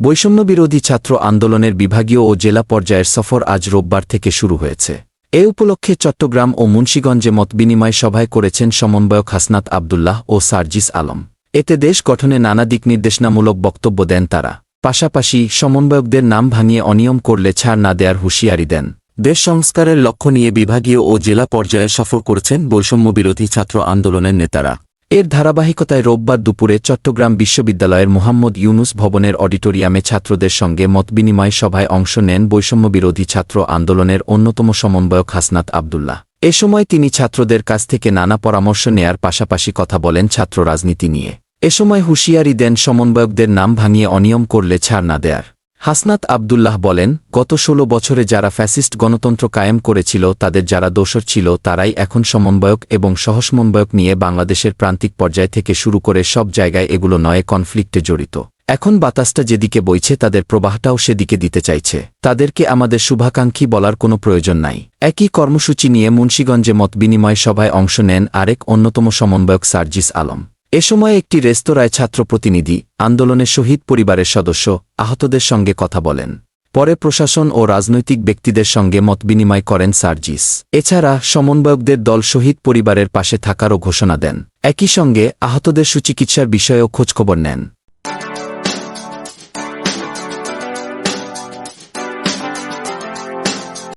বৈষম্যবিরোধী ছাত্র আন্দোলনের বিভাগীয় ও জেলা পর্যায়ের সফর আজ রোববার থেকে শুরু হয়েছে। এ উপলক্ষে চট্টগ্রাম ও মুন্সীগঞ্জে মতবিনিময় সভায় করেছেন সমন্বয়ক হাসনাত আবদুল্লাহ ও সার্জিস আলম। এতে দেশ গঠনে নানা দিক নির্দেশনামূলক বক্তব্য দেন তারা। পাশাপাশি সমন্বয়কদের নাম ভাঙিয়ে অনিয়ম করলে ছাড় না দেয়ার হুঁশিয়ারি দেন। দেশ সংস্কারের লক্ষ্য নিয়ে বিভাগীয় ও জেলা পর্যায়ে সফর করেছেন বৈষম্যবিরোধী ছাত্র আন্দোলনের নেতারা। এর ধারাবাহিকতায় রোববার দুপুরে চট্টগ্রাম বিশ্ববিদ্যালয়ের মোহাম্মদ ইউনুস ভবনের অডিটোরিয়ামে ছাত্রদের সঙ্গে মতবিনিময় সভায় অংশ নেন বৈষম্যবিরোধী ছাত্র আন্দোলনের অন্যতম সমন্বয়ক হাসনাত আবদুল্লাহ। এ সময় তিনি ছাত্রদের কাছ থেকে নানা পরামর্শ নেয়ার পাশাপাশি কথা বলেন ছাত্র রাজনীতি নিয়ে। এ সময় হুঁশিয়ারি দেন সমন্বয়কদের নাম ভাঙিয়ে অনিয়ম করলে ছাড় না দেয়ার। হাসনাত আবদুল্লাহ বলেন, গত ষোলো বছরে যারা ফ্যাসিস্ট গণতন্ত্র কায়েম করেছিল, তাদের যারা দোষর ছিল, তারাই এখন সমন্বয়ক এবং সহসমন্বয়ক নিয়ে বাংলাদেশের প্রান্তিক পর্যায় থেকে শুরু করে সব জায়গায় এগুলো নয় কনফ্লিক্টে জড়িত। এখন বাতাসটা যেদিকে বইছে, তাদের প্রবাহটাও সেদিকে দিতে চাইছে। তাদেরকে আমাদের শুভাকাঙ্ক্ষী বলার কোনো প্রয়োজন নাই। একই কর্মসূচি নিয়ে মুন্সীগঞ্জে মত বিনিময় সভায় অংশ নেন আরেক অন্যতম সমন্বয়ক সার্জিস আলম। এ সময় একটি রেস্তোরাঁয় ছাত্র প্রতিনিধি আন্দোলনের শহীদ পরিবারের সদস্য, আহতদের সঙ্গে কথা বলেন। পরে প্রশাসন ও রাজনৈতিক ব্যক্তিদের সঙ্গে মতবিনিময় করেন সার্জিস। এছাড়া সমন্বয়কদের দল শহীদ পরিবারের পাশে থাকারও ঘোষণা দেন। একই সঙ্গে আহতদের সুচিকিৎসার বিষয়েও খোঁজখবর নেন।